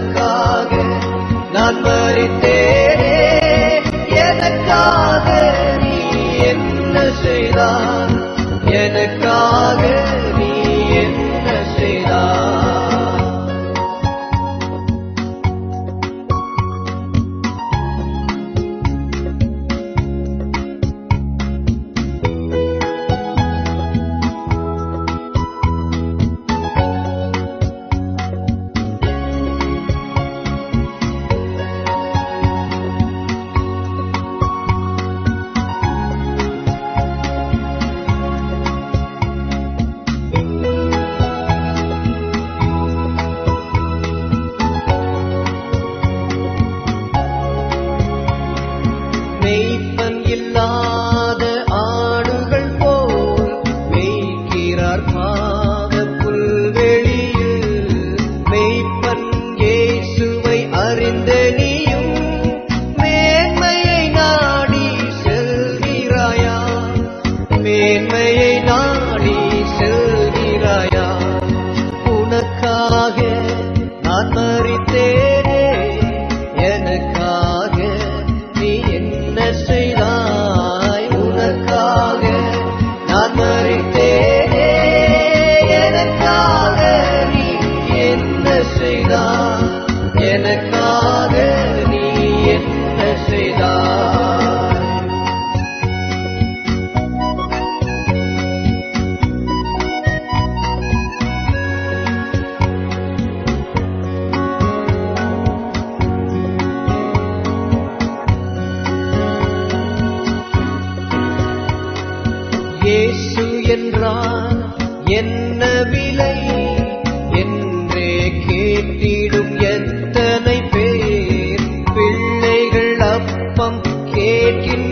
உனக்காக நான் மறித்தேனே எனக்காக நீ என்ன செய்தார் எனக்காக 每一 என்றான் என்ன விலை? என்றே கேட்டிடும் எத்தனை பேர்? பிள்ளைகள் அப்பம் கேட்கின்ற